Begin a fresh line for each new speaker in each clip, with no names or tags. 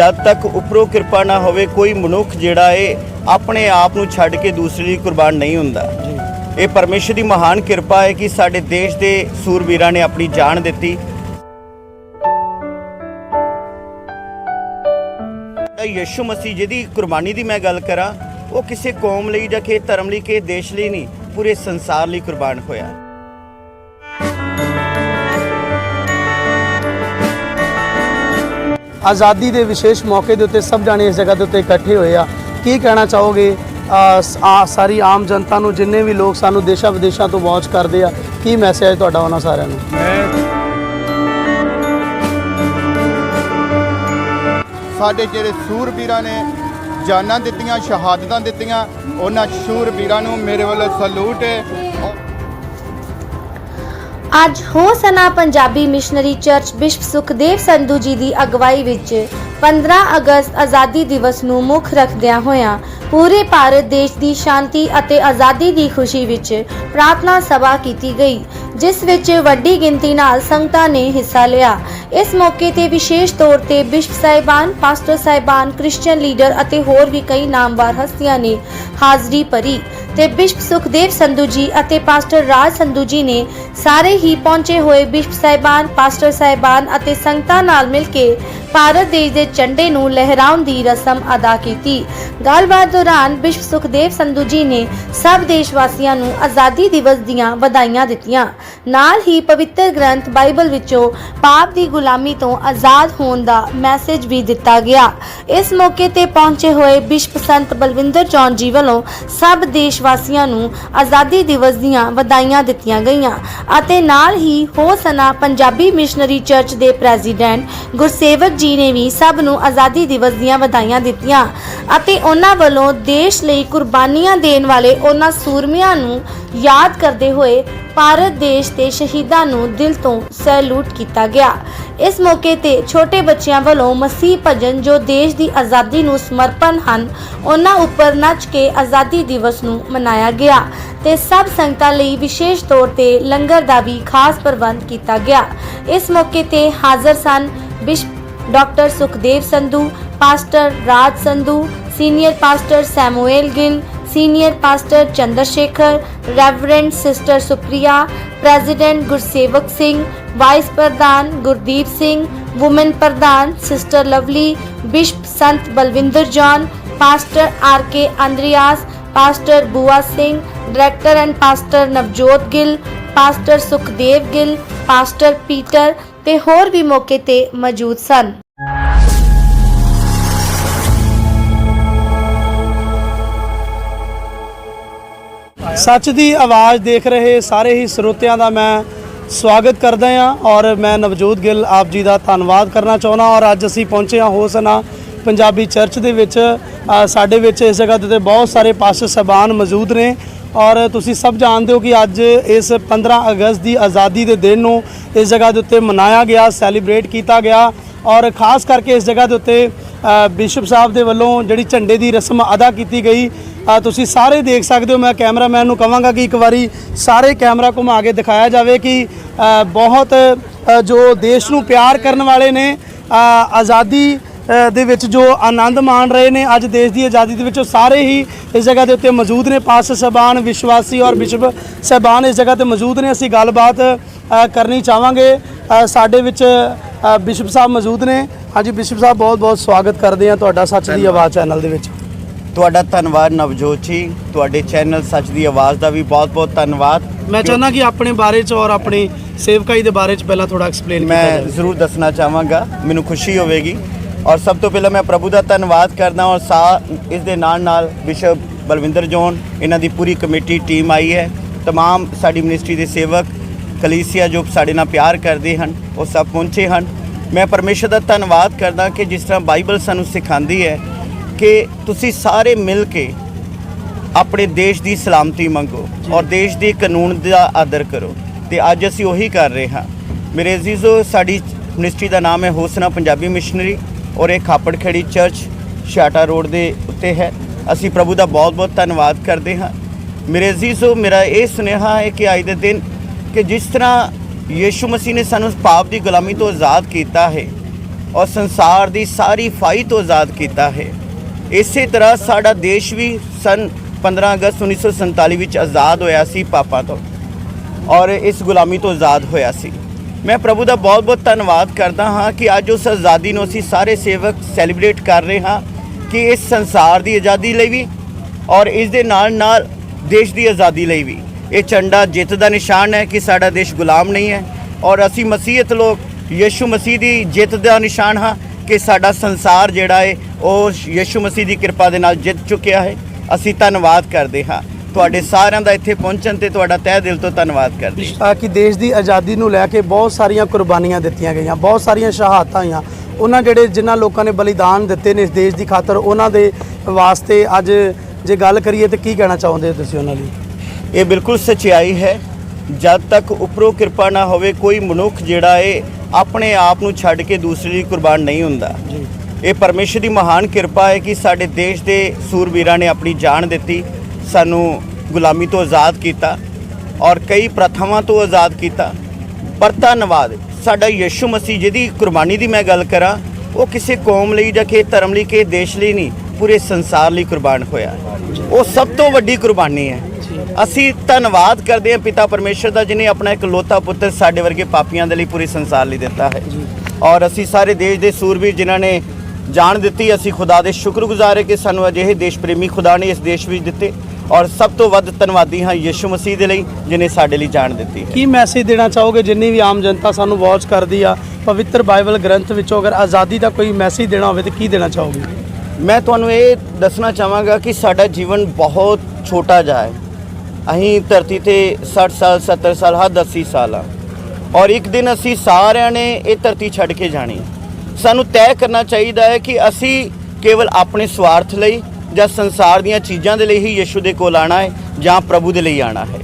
ਜਦ ਤੱਕ ਉੱਪਰੋਂ ਕਿਰਪਾ ਨਾ ਹੋਵੇ ਕੋਈ ਮਨੁੱਖ ਜਿਹੜਾ ਏ ਆਪਣੇ ਆਪ ਨੂੰ ਛੱਡ ਕੇ ਦੂਸਰੇ ਲਈ ਕੁਰਬਾਨ ਨਹੀਂ ਹੁੰਦਾ। ਇਹ ਪਰਮੇਸ਼ਰ ਦੀ ਮਹਾਨ ਕਿਰਪਾ ਹੈ ਕਿ ਸਾਡੇ ਦੇਸ਼ ਦੇ ਸੂਰਬੀਰਾਂ ਨੇ ਆਪਣੀ ਜਾਨ ਦਿੱਤੀ। ਯਿਸੂ ਮਸੀਹ ਜਿਹਦੀ ਕੁਰਬਾਨੀ ਦੀ ਮੈਂ ਗੱਲ ਕਰਾਂ ਉਹ ਕਿਸੇ ਕੌਮ ਲਈ ਜਾਂ ਕਿਸੇ ਧਰਮ ਲਈ ਕਿਸੇ ਦੇਸ਼ ਲਈ ਨਹੀਂ ਪੂਰੇ ਸੰਸਾਰ ਲਈ ਕੁਰਬਾਨ ਹੋਇਆ।
ਆਜ਼ਾਦੀ ਦੇ ਵਿਸ਼ੇਸ਼ ਮੌਕੇ ਦੇ ਉੱਤੇ ਸਭ ਜਾਣੇ ਇਸ ਜਗ੍ਹਾ ਦੇ ਉੱਤੇ ਇਕੱਠੇ ਹੋਏ ਆ। ਕੀ ਕਹਿਣਾ ਚਾਹੋਗੇ? ਆ, ਸਾਰੀ ਆਮ ਜਨਤਾ ਨੂੰ ਜਿੰਨੇ ਵੀ ਲੋਕ ਸਾਨੂੰ ਦੇਸ਼ਾਂ ਵਿਦੇਸ਼ਾਂ ਤੋਂ ਵਾਚ ਕਰਦੇ ਆ ਕੀ ਮੈਸੇਜ ਤੁਹਾਡਾ ਉਹਨਾਂ ਸਾਰਿਆਂ ਨੂੰ?
ਸਾਡੇ ਜਿਹੜੇ ਸੂਰਬੀਰਾਂ ਨੇ ਜਾਨਾਂ ਦਿੱਤੀਆਂ ਸ਼ਹਾਦਤਾਂ ਦਿੱਤੀਆਂ ਉਹਨਾਂ ਸੂਰਬੀਰਾਂ ਨੂੰ ਮੇਰੇ ਵੱਲੋਂ ਸਲੂਟ ਹੈ।
ਅੱਜ Hosanna Punjabi missionary church bishop Sukhdev Sandhu ji ਦੀ ਅਗਵਾਈ ਵਿੱਚ 15 ਅਗਸਤ ਆਜ਼ਾਦੀ ਦਿਵਸ ਨੂੰ ਮੁੱਖ ਰੱਖਦਿਆਂ ਹੋਇਆਂ ਪੂਰੇ ਭਾਰਤ ਦੇਸ਼ ਦੀ ਸ਼ਾਂਤੀ ਅਤੇ ਆਜ਼ਾਦੀ ਦੀ ਖੁਸ਼ੀ ਵਿੱਚ ਪ੍ਰਾਰਥਨਾ ਸਭਾ ਕੀਤੀ ਗਈ। ਜਿਸ ਵਿੱਚ ਵੱਡੀ ਗਿਣਤੀ ਨਾਲ ਸੰਗਤਾਂ ਨੇ ਹਿੱਸਾ ਲਿਆ। ਇਸ ਮੌਕੇ ਤੇ ਵਿਸ਼ੇਸ਼ ਤੌਰ ਤੇ ਬਿਸ਼ਪ ਸਾਹਿਬਾਨ, ਪਾਸਟਰ ਸਾਹਿਬਾਨ, ਕ੍ਰਿਸਚੀਅਨ ਲੀਡਰ ਅਤੇ ਹੋਰ ਵੀ ਕਈ ਨਾਮਵਾਰ ਹਸਤੀਆਂ ਨੇ ਹਾਜ਼ਰੀ ਭਰੀ ਤੇ ਬਿਸ਼ਪ ਸੁਖਦੇਵ ਸੰਧੂ ਜੀ ਅਤੇ ਪਾਸਟਰ ਰਾਜ ਸੰਧੂ ਜੀ ਨੇ ਸਾਰੇ ਹੀ ਪਹੁੰਚੇ ਹੋਏ ਬਿਸ਼ਪ ਸਾਹਿਬਾਨ, ਪਾਸਟਰ ਸਾਹਿਬਾਨ ਅਤੇ ਸੰਗਤਾਂ ਨਾਲ ਮਿਲ ਕੇ ਭਾਰਤ ਦੇਸ਼ ਦੇ ਝੰਡੇ ਨੂੰ ਲਹਿਰਾਉਣ ਦੀ ਰਸਮ ਅਦਾ ਕੀਤੀ। ਗੱਲਬਾਤ ਦੌਰਾਨ ਬਿਸ਼ਪ ਸੁਖਦੇਵ ਸੰਧੂ ਜੀ ਨੇ ਸਭ ਦੇਸ਼ ਵਾਸੀਆਂ ਨੂੰ ਆਜ਼ਾਦੀ ਦਿਵਸ ਦੀਆਂ ਵਧਾਈਆਂ ਦਿੱਤੀਆਂ। ਨਾਲ ਹੀ ਪਵਿੱਤਰ ਗ੍ਰੰਥ ਬਾਈਬਲ ਵਿੱਚੋਂ ਪਾਪ ਦੀ ਗੁਲਾਮੀ ਤੋਂ ਆਜ਼ਾਦ ਹੋਣ ਦਾ ਮੈਸੇਜ ਵੀ ਦਿੱਤਾ ਗਿਆ। ਇਸ ਮੌਕੇ ਤੇ ਪਹੁੰਚੇ ਹੋਏ ਬਿਸ਼ਪ ਸੰਤ ਬਲਵਿੰਦਰ ਚੌਨ ਜੀ ਵੱਲੋਂ ਸਭ ਦੇਸ਼ ਵਾਸੀਆਂ ਨੂੰ ਆਜ਼ਾਦੀ ਦਿਵਸ ਦੀਆਂ ਵਧਾਈਆਂ ਦਿੱਤੀਆਂ ਗਈਆਂ ਅਤੇ ਨਾਲ ਹੀ ਹੋਸਨਾ ਪੰਜਾਬੀ ਮਿਸ਼ਨਰੀ ਚਰਚ ਦੇ ਪ੍ਰੈਜ਼ੀਡੈਂਟ ਗੁਰਸੇਵਕ ਜੀ ਨੇ ਵੀ ਸਭ ਨੂੰ ਆਜ਼ਾਦੀ ਦਿਵਸ ਦੀਆਂ ਵਧਾਈਆਂ ਦਿੱਤੀਆਂ ਅਤੇ ਉਹਨਾਂ ਵੱਲੋਂ ਦੇਸ਼ ਲਈ ਕੁਰਬਾਨੀਆਂ ਦੇਣ ਵਾਲੇ ਉਹਨਾਂ ਸੂਰਮਿਆਂ ਨੂੰ ਯਾਦ ਕਰਦੇ ਹੋਏ ਭਾਰਤ ਦੇਸ਼ ਦੇ ਸ਼ਹੀਦਾਂ ਨੂੰ ਦਿਲ ਤੋਂ ਸੈਲੂਟ ਕੀਤਾ ਗਿਆ। ਇਸ ਮੌਕੇ ਤੇ ਛੋਟੇ ਬੱਚਿਆਂ ਵੱਲੋਂ ਮਸੀਹ ਭਜਨ ਜੋ ਦੇਸ਼ ਦੀ ਆਜ਼ਾਦੀ ਨੂੰ ਸਮਰਪਣ ਹਨ, ਉਹਨਾਂ ਉੱਪਰ ਨੱਚ ਕੇ ਆਜ਼ਾਦੀ ਦਿਵਸ ਨੂੰ ਮਨਾਇਆ ਗਿਆ ਤੇ ਸਭ ਸੰਗਤਾਂ ਲਈ ਵਿਸ਼ੇਸ਼ ਤੌਰ ਤੇ ਲੰਗਰ ਦਾ ਵੀ ਖਾਸ ਪ੍ਰਬੰਧ ਕੀਤਾ ਗਿਆ। ਇਸ ਮੌਕੇ ਤੇ ਹਾਜ਼ਰ ਸਨ bishop doctor Sukhdev Sandhu pastor Raj Sandhu senior pastor Samuel Gill senior pastor Chandrashekhar reverend sister Supriya president Gursewak Singh vice ਪ੍ਰਧਾਨ ਗੁਰਦੀਪ ਸਿੰਘ ਔਮਨ ਪ੍ਰਧਾਨ sister lovely bishop Sant Balwinder John pastor R K Andreas pastor Bua Singh director and pastor Navjot Gill pastor Sukhdev Gill pastor Peter ਤੇ ਹੋਰ ਵੀ ਮੌਕੇ ਤੇ ਮੌਜੂਦ ਸਨ।
ਸੱਚ ਦੀ ਆਵਾਜ਼ ਦੇਖ ਰਹੇ ਸਾਰੇ ਹੀ ਸਰੋਤਿਆਂ ਦਾ ਮੈਂ ਸਵਾਗਤ ਕਰਦਾ ਹਾਂ ਔਰ ਮੈਂ ਨਵਜੋਤ ਗਿੱਲ ਆਪ ਜੀ ਦਾ ਧੰਨਵਾਦ ਕਰਨਾ ਚਾਹੁੰਦਾ ਔਰ ਅੱਜ ਅਸੀਂ ਪਹੁੰਚੇ ਹਾਂ ਹੋਸਨਾ ਪੰਜਾਬੀ ਚਰਚ ਦੇ ਵਿੱਚ। ਸਾਡੇ ਵਿੱਚ ਇਸ ਜਗ੍ਹਾ ਦੇ ਉੱਤੇ ਬਹੁਤ ਸਾਰੇ ਪਾਸਟਰ ਸਾਹਿਬਾਨ ਮੌਜੂਦ ਨੇ। ਔਰ ਤੁਸੀਂ ਸਭ ਜਾਣਦੇ ਹੋ ਕਿ ਅੱਜ ਇਸ 15 ਅਗਸਤ ਦੀ ਆਜ਼ਾਦੀ ਦੇ ਦਿਨ ਨੂੰ ਇਸ ਜਗ੍ਹਾ ਦੇ ਉੱਤੇ ਮਨਾਇਆ ਗਿਆ ਸੈਲੀਬ੍ਰੇਟ ਕੀਤਾ ਗਿਆ ਔਰ ਖਾਸ ਕਰਕੇ ਇਸ ਜਗ੍ਹਾ ਦੇ ਉੱਤੇ ਅ, ਬਿਸ਼ਪ ਸਾਹਿਬ ਦੇ ਵੱਲੋਂ ਜਿਹੜੀ ਝੰਡੇ ਦੀ ਰਸਮ ਅਦਾ ਕੀਤੀ ਗਈ ਤੁਸੀਂ ਸਾਰੇ ਦੇਖ ਸਕਦੇ ਹੋ ਮੈਂ ਕੈਮਰਾਮੈਨ ਨੂੰ ਕਹਾਂਗਾ ਕਿ ਇੱਕ ਵਾਰੀ ਸਾਰੇ ਕੈਮਰਾ ਘੁਮਾ ਕੇ ਦਿਖਾਇਆ ਜਾਵੇ ਕਿ ਬਹੁਤ ਜੋ ਦੇਸ਼ ਨੂੰ ਪਿਆਰ ਕਰਨ ਵਾਲੇ ਨੇ ਆਜ਼ਾਦੀ ਦੇ ਵਿੱਚ ਜੋ ਆਨੰਦ ਮਾਣ ਰਹੇ ਨੇ ਅੱਜ ਦੇਸ਼ ਦੀ ਆਜ਼ਾਦੀ ਦੇ ਵਿੱਚ ਉਹ ਸਾਰੇ ਹੀ ਇਸ ਜਗ੍ਹਾ ਦੇ ਉੱਤੇ ਮੌਜੂਦ ਨੇ। ਪਾਸਟਰ ਸਾਹਿਬਾਨ ਵਿਸ਼ਵਾਸੀ ਔਰ ਬਿਸ਼ਪ ਸਾਹਿਬਾਨ ਇਸ ਜਗ੍ਹਾ ਤੇ ਮੌਜੂਦ ਨੇ। ਅਸੀਂ ਗੱਲਬਾਤ ਕਰਨੀ ਚਾਹਾਂਗੇ। ਸਾਡੇ ਵਿੱਚ ਬਿਸ਼ਪ ਸਾਹਿਬ ਮੌਜੂਦ ਨੇ। ਹਾਂਜੀ ਬਿਸ਼ਪ ਸਾਹਿਬ ਬਹੁਤ ਬਹੁਤ ਸਵਾਗਤ ਕਰਦੇ ਹਾਂ ਤੁਹਾਡਾ ਸੱਚ ਦੀ ਆਵਾਜ਼ ਚੈਨਲ ਦੇ ਵਿੱਚ।
ਤੁਹਾਡਾ ਧੰਨਵਾਦ ਨਵਜੋਤ ਜੀ। ਤੁਹਾਡੇ ਚੈਨਲ ਸੱਚ ਦੀ ਆਵਾਜ਼ ਦਾ ਵੀ ਬਹੁਤ-ਬਹੁਤ ਧੰਨਵਾਦ।
ਮੈਂ ਚਾਹੁੰਦਾ ਕਿ ਆਪਣੇ ਬਾਰੇ ਚ ਔਰ ਆਪਣੀ ਸੇਵਕਾਈ ਦੇ ਬਾਰੇ ਚ ਪਹਿਲਾਂ ਥੋੜਾ ਐਕਸਪਲੇਨ
ਮੈਂ ਜ਼ਰੂਰ ਦੱਸਣਾ ਚਾਹਾਂਗਾ। ਮੈਨੂੰ ਖੁਸ਼ੀ ਹੋਵੇਗੀ। ਔਰ ਸਭ ਤੋਂ ਪਹਿਲਾਂ ਮੈਂ ਪ੍ਰਭੂ ਦਾ ਧੰਨਵਾਦ ਕਰਦਾ ਔਰ ਸਾ ਇਸ ਦੇ ਨਾਲ ਨਾਲ ਬਿਸ਼ਪ ਬਲਵਿੰਦਰ ਜੋਨ ਇਹਨਾਂ ਦੀ ਪੂਰੀ ਕਮੇਟੀ ਟੀਮ ਆਈ ਹੈ तमाम ਸਾਡੀ ਮਿਨਿਸਟਰੀ ਦੇ ਸੇਵਕ ਕਲੀਸਿਆ ਜੋ ਸਾਡੇ ਨਾਲ ਪਿਆਰ ਕਰਦੇ ਹਨ ਉਹ ਸਭ ਪਹੁੰਚੇ ਹਨ ਮੈਂ ਪਰਮੇਸ਼ਰ ਦਾ ਧੰਨਵਾਦ ਕਰਦਾ ਕਿ ਜਿਸ ਤਰ੍ਹਾਂ ਬਾਈਬਲ ਸਾਨੂੰ ਸਿਖਾਉਂਦੀ ਹੈ ਕਿ ਤੁਸੀਂ ਸਾਰੇ ਮਿਲ ਕੇ ਆਪਣੇ ਦੇਸ਼ ਦੀ ਸਲਾਮਤੀ ਮੰਗੋ ਔਰ ਦੇਸ਼ ਦੇ ਕਾਨੂੰਨ ਦਾ ਆਦਰ ਕਰੋ ਤੇ ਅੱਜ ਅਸੀਂ ਉਹੀ ਕਰ ਰਹੇ ਹਾਂ ਮੇਰੇ ਅਜ਼ੀਜ਼ੋ ਸਾਡੀ ਮਿਨਿਸਟਰੀ ਦਾ ਨਾਮ ਹੈ ਹੋਸਨਾ ਪੰਜਾਬੀ ਮਿਸ਼ਨਰੀ ਔਰ ਇਹ ਖਾਪੜ ਖੇੜੀ ਚਰਚ ਸ਼ਾਟਾ ਰੋਡ ਦੇ ਉੱਤੇ ਹੈ। ਅਸੀਂ ਪ੍ਰਭੂ ਦਾ ਬਹੁਤ-ਬਹੁਤ ਧੰਨਵਾਦ ਕਰਦੇ ਹਾਂ। ਮੇਰੇ ਅਜ਼ੀਜ਼ੋ, ਮੇਰਾ ਇਹ ਸੁਨੇਹਾ ਹੈ ਕਿ ਅੱਜ ਦੇ ਦਿਨ ਕਿ ਜਿਸ ਤਰ੍ਹਾਂ ਯੀਸ਼ੂ ਮਸੀਹ ਨੇ ਸਾਨੂੰ ਪਾਪ ਦੀ ਗੁਲਾਮੀ ਤੋਂ ਆਜ਼ਾਦ ਕੀਤਾ ਹੈ ਔਰ ਸੰਸਾਰ ਦੀ ਸਾਰੀ ਫਾਈ ਤੋਂ ਆਜ਼ਾਦ ਕੀਤਾ ਹੈ। ਇਸੇ ਤਰ੍ਹਾਂ ਸਾਡਾ ਦੇਸ਼ ਵੀ ਸਨ 15 ਅਗਸਤ 1947 ਵਿੱਚ ਆਜ਼ਾਦ ਹੋਇਆ ਸੀ ਪਾਪਾਂ ਤੋਂ ਔਰ ਇਸ ਗੁਲਾਮੀ ਤੋਂ ਆਜ਼ਾਦ ਹੋਇਆ ਸੀ। ਮੈਂ ਪ੍ਰਭੂ ਦਾ ਬਹੁਤ-ਬਹੁਤ ਧੰਨਵਾਦ ਕਰਦਾ ਹਾਂ ਕਿ ਅੱਜ ਉਸ ਆਜ਼ਾਦੀ ਨੂੰ ਅਸੀਂ ਸਾਰੇ ਸੇਵਕ ਸੈਲੀਬ੍ਰੇਟ ਕਰ ਰਹੇ ਹਾਂ ਕਿ ਇਸ ਸੰਸਾਰ ਦੀ ਆਜ਼ਾਦੀ ਲਈ ਵੀ ਔਰ ਇਸ ਦੇ ਨਾਲ-ਨਾਲ ਦੇਸ਼ ਦੀ ਆਜ਼ਾਦੀ ਲਈ ਵੀ। ਇਹ ਝੰਡਾ ਜਿੱਤ ਦਾ ਨਿਸ਼ਾਨ ਹੈ ਕਿ ਸਾਡਾ ਦੇਸ਼ ਗੁਲਾਮ ਨਹੀਂ ਹੈ ਔਰ ਅਸੀਂ ਮਸੀਹਤ ਲੋਕ, ਯੀਸ਼ੂ ਮਸੀਹ ਦੀ ਜਿੱਤ ਦਾ ਨਿਸ਼ਾਨ ਹਾਂ ਕਿ ਸਾਡਾ ਸੰਸਾਰ ਜਿਹੜਾ ਹੈ, ਉਹ ਯੀਸ਼ੂ ਮਸੀਹ ਦੀ ਕਿਰਪਾ ਦੇ ਨਾਲ ਜਿੱਤ ਚੁੱਕਿਆ ਹੈ। ਅਸੀਂ ਧੰਨਵਾਦ ਕਰਦੇ ਹਾਂ। ਤੁਹਾਡੇ ਸਾਰਿਆਂ ਦਾ ਇੱਥੇ ਪਹੁੰਚਣ ਤੇ ਤੁਹਾਡਾ ਤਹਿ ਦਿਲ ਤੋਂ ਧੰਨਵਾਦ ਕਰਦੇ ਹਾਂ।
ਕਿ ਦੇਸ਼ ਦੀ ਆਜ਼ਾਦੀ ਨੂੰ ਲੈ ਕੇ ਬਹੁਤ ਸਾਰੀਆਂ ਕੁਰਬਾਨੀਆਂ ਦਿੱਤੀਆਂ ਗਈਆਂ ਬਹੁਤ ਸਾਰੀਆਂ ਸ਼ਹਾਦਤਾਂ ਹੋਈਆਂ। ਉਹਨਾਂ ਜਿਹੜੇ ਜਿਨ੍ਹਾਂ ਲੋਕਾਂ ਨੇ ਬਲੀਦਾਨ ਦਿੱਤੇ ਨੇ ਇਸ ਦੇਸ਼ ਦੀ ਖਾਤਰ ਉਹਨਾਂ ਦੇ ਵਾਸਤੇ ਅੱਜ ਜੇ ਗੱਲ ਕਰੀਏ ਤਾਂ ਕੀ ਕਹਿਣਾ ਚਾਹੁੰਦੇ ਤੁਸੀਂ ਉਹਨਾਂ ਲਈ?
ਇਹ ਬਿਲਕੁਲ ਸਚਾਈ ਹੈ। ਜਦ ਤੱਕ ਉੱਪਰੋਂ ਕਿਰਪਾ ਨਾ ਹੋਵੇ ਕੋਈ ਮਨੁੱਖ ਜਿਹੜਾ ਏ ਆਪਣੇ ਆਪ ਨੂੰ ਛੱਡ ਕੇ ਦੂਸਰੇ ਲਈ ਕੁਰਬਾਨ ਨਹੀਂ ਹੁੰਦਾ।
ਜੀ।
ਇਹ ਪਰਮੇਸ਼ਰ ਦੀ ਮਹਾਨ ਕਿਰਪਾ ਹੈ ਕਿ ਸਾਡੇ ਦੇਸ਼ ਦੇ ਸੂਰਬੀਰਾਂ ਨੇ ਆਪਣੀ ਜਾਨ ਦਿੱਤੀ। ਸਾਨੂੰ ਗੁਲਾਮੀ ਤੋਂ ਆਜ਼ਾਦ ਕੀਤਾ ਔਰ ਕਈ ਪ੍ਰਥਾਵਾਂ ਤੋਂ ਆਜ਼ਾਦ ਕੀਤਾ। ਪਰ ਧੰਨਵਾਦ, ਸਾਡਾ ਯਿਸੂ ਮਸੀਹ ਜਿਹਦੀ ਕੁਰਬਾਨੀ ਦੀ ਮੈਂ ਗੱਲ ਕਰਾਂ, ਉਹ ਕਿਸੇ ਕੌਮ ਲਈ ਜਾਂ ਕਿਸੇ ਧਰਮ ਲਈ, ਕਿਸੇ ਦੇਸ਼ ਲਈ ਨਹੀਂ, ਪੂਰੇ ਸੰਸਾਰ ਲਈ ਕੁਰਬਾਨ ਹੋਇਆ। ਉਹ ਸਭ ਤੋਂ ਵੱਡੀ ਕੁਰਬਾਨੀ ਹੈ। ਅਸੀਂ ਧੰਨਵਾਦ ਕਰਦੇ ਹਾਂ ਪਿਤਾ ਪਰਮੇਸ਼ਰ ਦਾ ਜਿਨੇ ਆਪਣਾ ਇੱਕ ਲੋਤਾ ਪੁੱਤਰ ਸਾਡੇ ਵਰਗੇ ਪਾਪੀਆਂ ਦੇ ਲਈ ਪੂਰੇ ਸੰਸਾਰ ਲਈ ਦਿੱਤਾ ਹੈ। ਔਰ ਅਸੀਂ ਸਾਰੇ ਦੇਸ਼ ਦੇ ਸੂਰਬੀਰ ਜਿਨ੍ਹਾਂ ਨੇ ਜਾਣ ਦਿੱਤੀ, ਅਸੀਂ ਖੁਦਾ ਦੇ ਸ਼ੁਕਰਗੁਜ਼ਾਰ ਹੈ ਕਿ ਸਾਨੂੰ ਅਜਿਹੇ ਦੇਸ਼ ਪ੍ਰੇਮੀ ਖੁਦਾ ਨੇ ਇਸ ਦੇਸ਼ ਵਿੱਚ ਦਿੱਤੇ। ਔਰ ਸਭ ਤੋਂ ਵੱਧ ਧੰਨਵਾਦੀ ਹਾਂ ਯਿਸੂ ਮਸੀਹ ਦੇ ਲਈ ਜਿਨੇ ਸਾਡੇ ਲਈ ਜਾਨ ਦਿੱਤੀ ਹੈ।
ਕੀ ਮੈਸੇਜ ਦੇਣਾ ਚਾਹੋਗੇ? ਜਿੰਨੀ ਵੀ ਆਮ ਜਨਤਾ ਸਾਨੂੰ ਵਾਚ ਕਰਦੀ ਆ ਪਵਿੱਤਰ ਬਾਈਬਲ ਗ੍ਰੰਥ ਵਿੱਚੋਂ ਅਗਰ ਆਜ਼ਾਦੀ ਦਾ ਕੋਈ ਮੈਸੇਜ ਦੇਣਾ ਹੋਵੇ ਤਾਂ ਕੀ ਦੇਣਾ ਚਾਹੋਗੇ?
ਮੈਂ ਤੁਹਾਨੂੰ ਇਹ ਦੱਸਣਾ ਚਾਹਾਂਗਾ ਕਿ ਸਾਡਾ ਜੀਵਨ ਬਹੁਤ ਛੋਟਾ ਜਿਹਾ ਹੈ। ਅਸੀਂ ਧਰਤੀ ਤੇ 60 ਸਾਲ 70 ਸਾਲ ਹੱਦ 80 ਸਾਲ ਆ। ਔਰ ਇੱਕ ਦਿਨ ਅਸੀਂ ਸਾਰਿਆਂ ਨੇ ਇਹ ਧਰਤੀ ਛੱਡ ਕੇ ਜਾਣੀ। ਸਾਨੂੰ ਤੈਅ ਕਰਨਾ ਚਾਹੀਦਾ ਹੈ ਕਿ ਅਸੀਂ ਕੇਵਲ ਆਪਣੇ ਸਵਾਰਥ ਲਈ ਜਾਂ ਸੰਸਾਰ ਦੀਆਂ ਚੀਜ਼ਾਂ ਦੇ ਲਈ ਹੀ ਯਿਸੂ ਦੇ ਕੋਲ ਆਣਾ ਹੈ ਜਾਂ ਪ੍ਰਭੂ ਦੇ ਲਈ ਆਣਾ ਹੈ।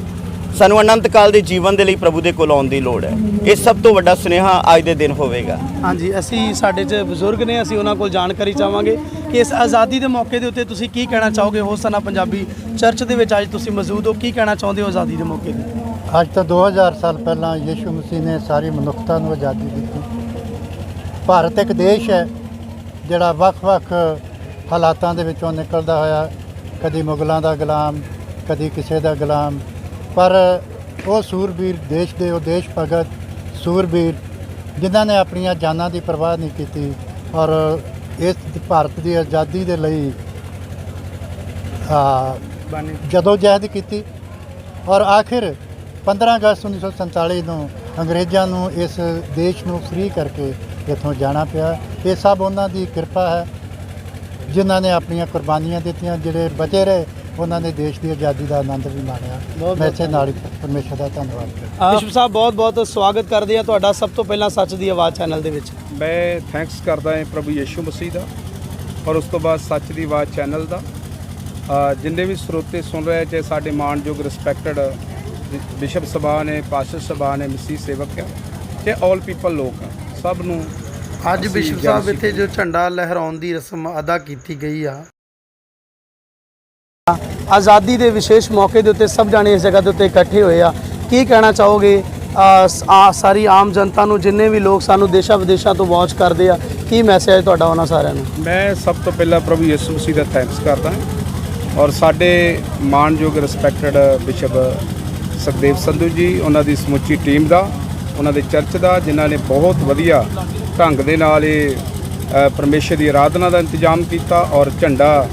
ਸਾਨੂੰ ਅਨੰਤ ਕਾਲ ਦੇ ਜੀਵਨ ਦੇ ਲਈ ਪ੍ਰਭੂ ਦੇ ਕੋਲ ਆਉਣ ਦੀ ਲੋੜ ਹੈ। ਇਹ ਸਭ ਤੋਂ ਵੱਡਾ ਸੁਨੇਹਾ ਅੱਜ ਦੇ ਦਿਨ ਹੋਵੇਗਾ।
ਹਾਂਜੀ ਅਸੀਂ ਸਾਡੇ 'ਚ ਬਜ਼ੁਰਗ ਨੇ ਅਸੀਂ ਉਹਨਾਂ ਕੋਲ ਜਾਣਕਾਰੀ ਚਾਹਾਂਗੇ ਕਿ ਇਸ ਆਜ਼ਾਦੀ ਦੇ ਮੌਕੇ ਦੇ ਉੱਤੇ ਤੁਸੀਂ ਕੀ ਕਹਿਣਾ ਚਾਹੋਗੇ? ਹੋਸਨਾ ਪੰਜਾਬੀ ਚਰਚ ਦੇ ਵਿੱਚ ਅੱਜ ਤੁਸੀਂ ਮੌਜੂਦ ਹੋ। ਕੀ ਕਹਿਣਾ ਚਾਹੁੰਦੇ ਹੋ ਆਜ਼ਾਦੀ ਦੇ ਮੌਕੇ ਤੇ?
ਅੱਜ ਤੋਂ 2000 ਸਾਲ ਪਹਿਲਾਂ ਯੀਸ਼ੂ ਮਸੀਹ ਨੇ ਸਾਰੀ ਮਨੁੱਖਤਾ ਨੂੰ ਆਜ਼ਾਦੀ ਦਿੱਤੀ। ਭਾਰਤ ਇੱਕ ਦੇਸ਼ ਹੈ ਜਿਹੜਾ ਵੱਖ-ਵੱਖ ਹਾਲਾਤਾਂ ਦੇ ਵਿੱਚੋਂ ਨਿਕਲਦਾ ਹੋਇਆ, ਕਦੀ ਮੁਗਲਾਂ ਦਾ ਗੁਲਾਮ, ਕਦੀ ਕਿਸੇ ਦਾ ਗੁਲਾਮ। ਪਰ ਉਹ ਸੂਰਬੀਰ ਦੇਸ਼ ਦੇ, ਉਹ ਦੇਸ਼ ਭਗਤ ਸੂਰਬੀਰ, ਜਿਨ੍ਹਾਂ ਨੇ ਆਪਣੀਆਂ ਜਾਨਾਂ ਦੀ ਪਰਵਾਹ ਨਹੀਂ ਕੀਤੀ ਔਰ ਇਸ ਭਾਰਤ ਦੀ ਆਜ਼ਾਦੀ ਦੇ ਲਈ ਜਦੋਂ ਜਹਿਦ ਕੀਤੀ ਔਰ ਆਖਿਰ 15 ਅਗਸਤ 1947 ਨੂੰ ਅੰਗਰੇਜ਼ਾਂ ਨੂੰ ਇਸ ਦੇਸ਼ ਨੂੰ ਫ੍ਰੀ ਕਰਕੇ ਇੱਥੋਂ ਜਾਣਾ ਪਿਆ। ਇਹ ਸਭ ਉਹਨਾਂ ਦੀ ਕਿਰਪਾ ਹੈ ਜਿਨ੍ਹਾਂ ਨੇ ਆਪਣੀਆਂ ਕੁਰਬਾਨੀਆਂ ਦਿੱਤੀਆਂ ਜਿਹੜੇ ਬਚੇ ਰਹੇ ਉਹਨਾਂ ਨੇ ਦੇਸ਼ ਦੀ ਆਜ਼ਾਦੀ ਦਾ ਆਨੰਦ ਵੀ ਮਾਣਿਆ।
ਬਹੁਤ
ਮੈਂ ਇਸੇ ਨਾਲ ਹੀ ਪਰਮੇਸ਼ਰ ਦਾ ਧੰਨਵਾਦ ਕਰਦਾ
ਬਿਸ਼ਪ ਸਾਹਿਬ ਬਹੁਤ ਬਹੁਤ ਸਵਾਗਤ ਕਰਦੇ ਆ ਤੁਹਾਡਾ ਸਭ ਤੋਂ ਪਹਿਲਾਂ ਸੱਚ ਦੀ ਆਵਾਜ਼ ਚੈਨਲ ਦੇ ਵਿੱਚ।
ਮੈਂ ਥੈਂਕਸ ਕਰਦਾ ਹਾਂ ਪ੍ਰਭੂ ਯੀਸ਼ੂ ਮਸੀਹ ਦਾ ਔਰ ਉਸ ਤੋਂ ਬਾਅਦ ਸੱਚ ਦੀ ਆਵਾਜ਼ ਚੈਨਲ ਦਾ। ਜਿੰਨੇ ਵੀ ਸਰੋਤੇ ਸੁਣ ਰਹੇ ਚਾਹੇ ਸਾਡੇ ਮਾਣਯੋਗ ਰਿਸਪੈਕਟਡ ਬਿਸ਼ਪ ਸਭਾ ਨੇ ਪਾਸਟਰ ਸਭਾ ਨੇ ਮਸੀਹ ਸੇਵਕ ਆ ਤੇ ਆਲ ਪੀਪਲ ਲੋਕ ਆ ਸਭ ਨੂੰ
ਅੱਜ ਬਿਸ਼ਪ ਸਾਹਿਬ ਇੱਥੇ ਜੋ ਝੰਡਾ ਲਹਿਰਾਉਣ ਦੀ ਰਸਮ ਅਦਾ ਕੀਤੀ ਗਈ ਆ। ਆਜ਼ਾਦੀ ਦੇ ਵਿਸ਼ੇਸ਼ ਮੌਕੇ ਦੇ ਉੱਤੇ ਸਭ ਜਾਣੇ ਇਸ ਜਗ੍ਹਾ ਦੇ ਉੱਤੇ ਇਕੱਠੇ ਹੋਏ ਆ। ਕੀ ਕਹਿਣਾ ਚਾਹੋਗੇ? ਆ, ਸਾਰੀ ਆਮ ਜਨਤਾ ਨੂੰ ਜਿੰਨੇ ਵੀ ਲੋਕ ਸਾਨੂੰ ਦੇਸ਼ਾਂ ਵਿਦੇਸ਼ਾਂ ਤੋਂ ਵਾਚ ਕਰਦੇ ਆ ਕੀ ਮੈਸੇਜ ਤੁਹਾਡਾ ਉਹਨਾਂ ਸਾਰਿਆਂ ਨੂੰ?
ਮੈਂ ਸਭ ਤੋਂ ਪਹਿਲਾਂ ਪ੍ਰਭੂ ਯਿਸੂ ਮਸੀਹ ਦਾ ਥੈਂਕਸ ਕਰਦਾ ਹਾਂ ਔਰ ਸਾਡੇ ਮਾਣਯੋਗ ਰਿਸਪੈਕਟਡ ਬਿਸ਼ਪ ਸੁਖਦੇਵ ਸੰਧੂ ਜੀ ਉਹਨਾਂ ਦੀ ਸਮੁੱਚੀ ਟੀਮ ਦਾ ਉਹਨਾਂ ਦੇ ਚਰਚ ਦਾ ਜਿਨ੍ਹਾਂ ਨੇ ਬਹੁਤ ਵਧੀਆ ਢੰਗ ਦੇ ਨਾਲ ਇਹ ਅ, ਪਰਮੇਸ਼ਰ ਦੀ ਆਰਾਧਨਾ ਦਾ ਇੰਤਜ਼ਾਮ ਕੀਤਾ ਔਰ ਝੰਡਾ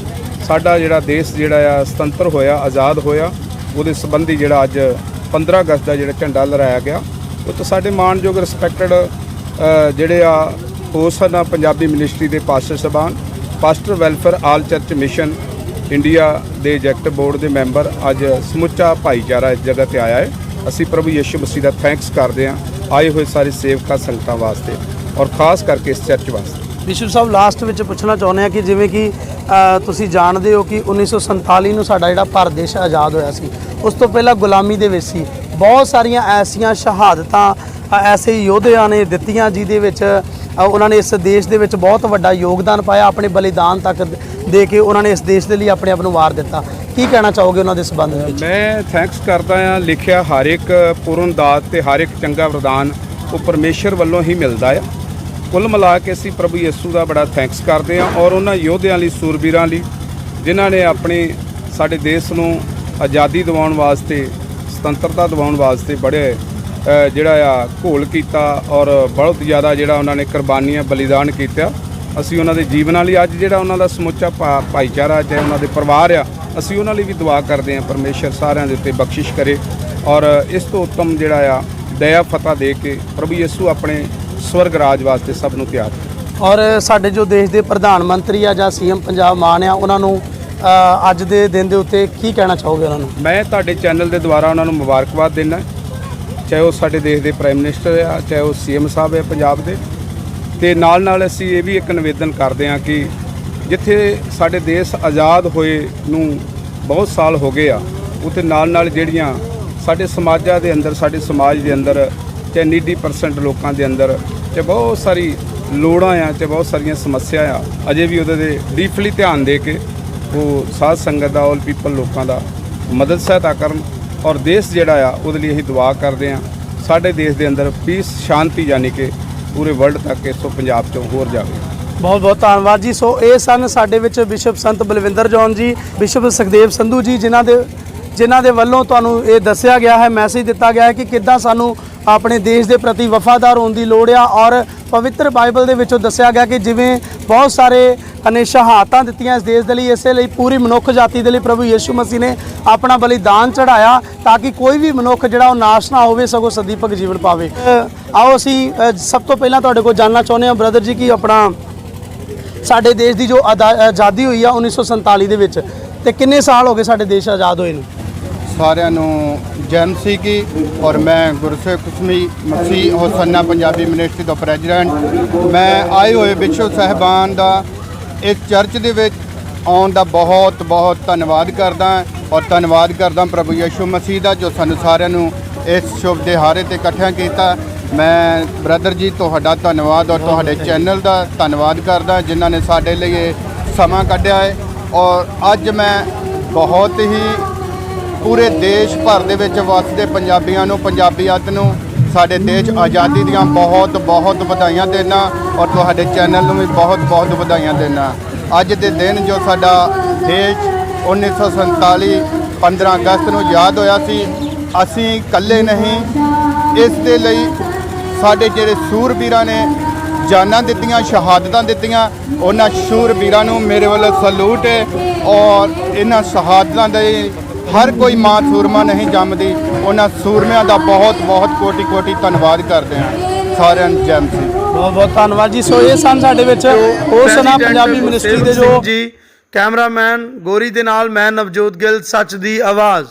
ਸਾਡਾ ਜਿਹੜਾ ਦੇਸ਼ ਜਿਹੜਾ ਆ ਸੁਤੰਤਰ ਹੋਇਆ ਆਜ਼ਾਦ ਹੋਇਆ। ਉਹਦੇ ਸੰਬੰਧੀ ਜਿਹੜਾ ਅੱਜ 15 ਅਗਸਤ ਦਾ ਜਿਹੜਾ ਝੰਡਾ ਲਹਿਰਾਇਆ ਗਿਆ। ਉਹ ਤਾਂ ਸਾਡੇ ਮਾਣਯੋਗ ਰਿਸਪੈਕਟਡ ਜਿਹੜੇ ਆ ਹੋਸਟ ਹਨ ਪੰਜਾਬੀ ਮਿਨਿਸਟਰੀ ਦੇ ਪਾਸਟਰ ਸਬਾਨ pastor welfare all church mission India ਦੇ ਐਗਜ਼ੈਕਟਿਵ ਬੋਰਡ ਦੇ ਮੈਂਬਰ ਅੱਜ ਸਮੁੱਚਾ ਭਾਈਚਾਰਾ ਇਸ ਜਗ੍ਹਾ ਤੇ ਆਇਆ ਹੈ। ਅਸੀਂ ਪ੍ਰਭੂ ਯਿਸੂ ਮਸੀਹ ਦਾ ਥੈਂਕਸ ਕਰਦੇ ਹਾਂ। ਆਏ ਹੋਏ ਸਾਰੇ ਸੇਵਕਾਂ ਸੰਗਤਾਂ ਵਾਸਤੇ। ਔਰ ਖਾਸ ਕਰਕੇ ਇਸ ਚਰਚ ਵਾਸਤੇ।
ਬਿਸ਼ਪ ਸਾਹਿਬ ਲਾਸਟ ਵਿੱਚ ਪੁੱਛਣਾ ਚਾਹੁੰਦੇ ਆ ਕਿ ਜਿਵੇਂ ਕਿ ਤੁਸੀਂ ਜਾਣਦੇ ਹੋ ਕਿ 1947 ਨੂੰ ਸਾਡਾ ਜਿਹੜਾ ਭਾਰਤ ਦੇਸ਼ ਆਜ਼ਾਦ ਹੋਇਆ ਸੀ ਉਸ ਤੋਂ ਪਹਿਲਾਂ ਗੁਲਾਮੀ ਦੇ ਵਿੱਚ ਸੀ। ਬਹੁਤ ਸਾਰੀਆਂ ਐਸੀਆਂ ਸ਼ਹਾਦਤਾਂ ਐਸੇ ਯੋਧਿਆਂ ਨੇ ਦਿੱਤੀਆਂ ਜਿਹਦੇ ਵਿੱਚ ਉਹਨਾਂ ਨੇ ਇਸ ਦੇਸ਼ ਦੇ ਵਿੱਚ ਬਹੁਤ ਵੱਡਾ ਯੋਗਦਾਨ ਪਾਇਆ ਆਪਣੇ ਬਲੀਦਾਨ ਤੱਕ ਦੇ ਕੇ ਉਹਨਾਂ ਨੇ ਇਸ ਦੇਸ਼ ਦੇ ਲਈ ਆਪਣੇ ਆਪ ਨੂੰ ਵਾਰ ਦਿੱਤਾ। ਕੀ ਕਹਿਣਾ ਚਾਹੋਗੇ ਉਹਨਾਂ ਦੇ ਸੰਬੰਧ ਵਿੱਚ?
ਮੈਂ ਥੈਂਕਸ ਕਰਦਾ ਹਾਂ ਲਿਖਿਆ ਹਰ ਇੱਕ ਪੂਰਨ ਦਾਤ ਤੇ ਹਰ ਇੱਕ ਚੰਗਾ ਵਰਦਾਨ ਉਹ ਪਰਮੇਸ਼ਰ ਵੱਲੋਂ ਹੀ ਮਿਲਦਾ ਆ। ਕੁੱਲ ਮਿਲਾ ਕੇ ਅਸੀਂ ਪ੍ਰਭੂ ਯਿਸੂ ਦਾ ਬੜਾ ਥੈਂਕਸ ਕਰਦੇ ਹਾਂ ਔਰ ਉਹਨਾਂ ਯੋਧਿਆਂ ਲਈ, ਸੂਰਬੀਰਾਂ ਲਈ, ਜਿਨ੍ਹਾਂ ਨੇ ਆਪਣੇ ਸਾਡੇ ਦੇਸ਼ ਨੂੰ ਆਜ਼ਾਦੀ ਦਿਵਾਉਣ ਵਾਸਤੇ, ਸੁਤੰਤਰਤਾ ਦਿਵਾਉਣ ਵਾਸਤੇ ਬੜੇ ਜਿਹੜਾ ਆ, ਘੋਲ ਕੀਤਾ ਔਰ ਬਹੁਤ ਜ਼ਿਆਦਾ ਜਿਹੜਾ ਉਹਨਾਂ ਨੇ ਕੁਰਬਾਨੀਆਂ, ਬਲੀਦਾਨ ਕੀਤਾ ਅਸੀਂ ਉਹਨਾਂ ਦੇ ਜੀਵਨਾਂ ਲਈ ਅੱਜ ਜਿਹੜਾ ਉਹਨਾਂ ਦਾ ਸਮੁੱਚਾ ਭਾ- ਭਾਈਚਾਰਾ ਚਾਹੇ ਉਹਨਾਂ ਦੇ ਪਰਿਵਾਰ ਆ, ਅਸੀਂ ਉਹਨਾਂ ਲਈ ਵੀ ਦੁਆ ਕਰਦੇ ਹਾਂ ਪਰਮੇਸ਼ਰ ਸਾਰਿਆਂ ਦੇ ਉੱਤੇ ਬਖਸ਼ਿਸ਼ ਕਰੇ। ਔਰ ਇਸ ਤੋਂ ਉੱਤਮ ਜਿਹੜਾ ਆ, ਦਇਆ, ਫਤਹ ਦੇ ਕੇ ਪ੍ਰਭੂ ਯਿਸੂ ਆਪਣੇ ਸਵਰਗ ਰਾਜ ਵਾਸਤੇ ਸਭ ਨੂੰ ਤਿਆਰ।
ਔਰ ਸਾਡੇ ਜੋ ਦੇਸ਼ ਦੇ ਪ੍ਰਧਾਨ ਮੰਤਰੀ ਆ ਜਾਂ ਸੀਐਮ ਪੰਜਾਬ ਮਾਨ ਆ ਉਹਨਾਂ ਨੂੰ ਅੱਜ ਦੇ ਦਿਨ ਦੇ ਉੱਤੇ ਕੀ ਕਹਿਣਾ ਚਾਹੋਗੇ ਉਹਨਾਂ ਨੂੰ?
ਮੈਂ ਤੁਹਾਡੇ ਚੈਨਲ ਦੇ ਦੁਆਰਾ ਉਹਨਾਂ ਨੂੰ ਮੁਬਾਰਕਬਾਦ ਦਿੰਦਾ ਚਾਹੇ ਉਹ ਸਾਡੇ ਦੇਸ਼ ਦੇ ਪ੍ਰਾਈਮ ਮਿਨਿਸਟਰ ਆ ਚਾਹੇ ਉਹ ਸੀਐਮ ਸਾਹਿਬ ਹੈ ਪੰਜਾਬ ਦੇ। ਤੇ ਨਾਲ ਨਾਲ ਅਸੀਂ ਇਹ ਵੀ ਇੱਕ ਨਿਵੇਦਨ ਕਰਦੇ ਹਾਂ ਕਿ ਜਿੱਥੇ ਸਾਡੇ ਦੇਸ਼ ਆਜ਼ਾਦ ਹੋਏ ਨੂੰ ਬਹੁਤ ਸਾਲ ਹੋ ਗਏ ਆ ਉੱਥੇ ਨਾਲ ਨਾਲ ਜਿਹੜੀਆਂ ਸਾਡੇ ਸਮਾਜਾਂ ਦੇ ਅੰਦਰ ਸਾਡੇ ਸਮਾਜ ਦੇ ਅੰਦਰ ਚਾਹੇ ਨੀਡੀ ਪਰਸੈਂਟ ਲੋਕਾਂ ਦੇ ਅੰਦਰ ਤੇ ਬਹੁਤ ਸਾਰੀ ਲੋੜਾਂ ਆ ਤੇ ਬਹੁਤ ਸਾਰੀਆਂ ਸਮੱਸਿਆ ਆ। ਅਜੇ ਵੀ ਉਹਦੇ ਤੇ ਡੀਪਲੀ ਧਿਆਨ ਦੇ ਕੇ ਉਹ ਸਾਧ ਸੰਗਤ ਦਾ ਆਲ ਪੀਪਲ ਲੋਕਾਂ ਦਾ ਮਦਦ ਸਹਾਇਤਾ ਕਰਨ ਔਰ ਦੇਸ਼ ਜਿਹੜਾ ਆ, ਉਹਦੇ ਲਈ ਅਸੀਂ ਦੁਆ ਕਰਦੇ ਆ। ਸਾਡੇ ਦੇਸ਼ ਦੇ ਅੰਦਰ ਪੀਸ ਸ਼ਾਂਤੀ ਯਾਨੀ ਕਿ ਪੂਰੇ ਵਰਲਡ ਤੱਕ ਇਸੋ ਪੰਜਾਬ ਚੋਂ ਹੋਰ ਜਾਵੇ।
ਬਹੁਤ ਬਹੁਤ ਧੰਨਵਾਦ ਜੀ। ਸੋ ਇਹ ਸਨ ਸਾਡੇ ਵਿੱਚ bishop Sant Balwinder John ji bishop Sukhdev Sandhu ji, ਜਿਨ੍ਹਾਂ ਦੇ ਜਿਨ੍ਹਾਂ ਦੇ ਵੱਲੋਂ ਤੁਹਾਨੂੰ ਇਹ ਦੱਸਿਆ ਗਿਆ ਹੈ ਮੈਸੇਜ ਦਿੱਤਾ ਗਿਆ ਹੈ ਕਿ ਕਿੱਦਾਂ ਸਾਨੂੰ ਆਪਣੇ ਦੇਸ਼ ਦੇ ਪ੍ਰਤੀ ਵਫਾਦਾਰ ਹੋਣ ਦੀ ਲੋੜ ਆ ਔਰ ਪਵਿੱਤਰ ਬਾਈਬਲ ਦੇ ਵਿੱਚੋਂ ਦੱਸਿਆ ਗਿਆ ਕਿ ਜਿਵੇਂ ਬਹੁਤ ਸਾਰੇ ਨੇ ਸ਼ਹਾਦਤਾਂ ਦਿੱਤੀਆਂ ਇਸ ਦੇਸ਼ ਦੇ ਲਈ, ਇਸੇ ਲਈ ਪੂਰੀ ਮਨੁੱਖ ਜਾਤੀ ਦੇ ਲਈ ਪ੍ਰਭੂ ਯਿਸੂ ਮਸੀਹ ਨੇ ਆਪਣਾ ਬਲੀਦਾਨ ਚੜਾਇਆ ਤਾਂ ਕਿ ਕੋਈ ਵੀ ਮਨੁੱਖ ਜਿਹੜਾ ਉਹ ਨਾਸ਼ ਨਾ ਹੋਵੇ, ਸਗੋਂ ਸਦੀਪਕ ਜੀਵਨ ਪਾਵੇ। ਆਓ ਅਸੀਂ ਸਭ ਤੋਂ ਪਹਿਲਾਂ ਤੁਹਾਡੇ ਕੋਲ ਜਾਨਣਾ ਚਾਹੁੰਦੇ ਹਾਂ ਬ੍ਰਦਰ ਜੀ ਕਿ ਆਪਣਾ ਸਾਡੇ ਦੇਸ਼ ਦੀ ਜੋ ਆਦਾ- ਆਜ਼ਾਦੀ ਹੋਈ ਆ 1947 ਦੇ ਵਿੱਚ, ਤੇ ਕਿੰਨੇ ਸਾਲ ਹੋ ਗਏ ਸਾਡੇ ਦੇਸ਼ ਆਜ਼ਾਦ ਹੋਏ ਨੂੰ?
ਸਾਰਿਆਂ ਨੂੰ ਜੈਨ ਸੀ ਕੀ ਔਰ ਮੈਂ ਗੁਰਸੇਵ ਕੁਸਮੀ ਮਸੀਹ ਹੋਸੰਨਾ ਪੰਜਾਬੀ ਮਿਨਿਸਟਰੀ ਦਾ ਪ੍ਰੈਜ਼ੀਡੈਂਟ। ਮੈਂ ਆਏ ਹੋਏ ਬਿਸ਼ਪ ਸਾਹਿਬਾਨ ਦਾ ਇਸ ਚਰਚ ਦੇ ਵਿੱਚ ਆਉਣ ਦਾ ਬਹੁਤ ਬਹੁਤ ਧੰਨਵਾਦ ਕਰਦਾ ਔਰ ਧੰਨਵਾਦ ਕਰਦਾ ਪ੍ਰਭੂ ਯਿਸੂ ਮਸੀਹ ਦਾ ਜੋ ਸਾਨੂੰ ਸਾਰਿਆਂ ਨੂੰ ਇਸ ਸ਼ੁਭ ਦਿਹਾੜੇ ਤੇ ਇਕੱਠਿਆਂ ਕੀਤਾ। ਮੈਂ ਬ੍ਰਦਰ ਜੀ ਤੁਹਾਡਾ ਧੰਨਵਾਦ ਔਰ ਤੁਹਾਡੇ ਚੈਨਲ ਦਾ ਧੰਨਵਾਦ ਕਰਦਾ ਜਿਨ੍ਹਾਂ ਨੇ ਸਾਡੇ ਲਈ ਇਹ ਸਮਾਂ ਕੱਢਿਆ ਹੈ। ਔਰ ਅੱਜ ਮੈਂ ਬਹੁਤ ਹੀ ਪੂਰੇ ਦੇਸ਼ ਭਰ ਦੇ ਵਿੱਚ ਵਸਦੇ ਪੰਜਾਬੀਆਂ ਨੂੰ ਪੰਜਾਬੀਅਤ ਨੂੰ, ਸਾਡੇ ਦੇਸ਼ ਆਜ਼ਾਦੀ ਦੀਆਂ ਬਹੁਤ ਬਹੁਤ ਵਧਾਈਆਂ ਦੇਣਾ ਔਰ ਤੁਹਾਡੇ ਚੈਨਲ ਨੂੰ ਵੀ ਬਹੁਤ ਬਹੁਤ ਵਧਾਈਆਂ ਦੇਣਾ। ਅੱਜ ਦੇ ਦਿਨ ਜੋ ਸਾਡਾ ਦੇਸ਼ 1947 15 ਅਗਸਤ ਨੂੰ ਯਾਦ ਹੋਇਆ ਸੀ, ਅਸੀਂ ਇਕੱਲੇ ਨਹੀਂ, ਇਸ ਦੇ ਲਈ ਸਾਡੇ ਜਿਹੜੇ ਸੂਰਬੀਰਾਂ ਨੇ ਜਾਨਾਂ ਦਿੱਤੀਆਂ, ਸ਼ਹਾਦਤਾਂ ਦਿੱਤੀਆਂ, ਉਹਨਾਂ ਸ਼ੂਰਬੀਰਾਂ ਨੂੰ ਮੇਰੇ ਵੱਲੋਂ ਸਲੂਟ ਹੈ ਔਰ ਇਹਨਾਂ ਸ਼ਹਾਦਤਾਂ ਦੇ ਹਰ ਕੋਈ ਮਾਂ ਸੂਰਮਾ ਨਹੀਂ ਜੰਮਦੀ ਉਹਨਾਂ ਸੂਰਮਿਆਂ ਦਾ ਬਹੁਤ ਬਹੁਤ ਕੋਟੀ ਕੋਟੀ ਧੰਨਵਾਦ ਕਰਦੇ ਹਾਂ। ਸਾਰਿਆਂ ਨੂੰ ਜੈ ਮਸੀਹ।
ਬਹੁਤ ਬਹੁਤ ਧੰਨਵਾਦ ਜੀ। ਸੋ ਇਹ ਸਨ ਸਾਡੇ ਵਿੱਚ ਉਹ ਸਨਾ ਪੰਜਾਬੀ ਮਿਨਿਸਟਰੀ ਦੇ ਜੋ ਜੀ ਕੈਮਰਾਮੈਨ ਗੋਰੀ ਦੇ ਨਾਲ ਮੈਂ ਨਵਜੋਤ ਗਿੱਲ ਸੱਚ ਦੀ ਆਵਾਜ਼।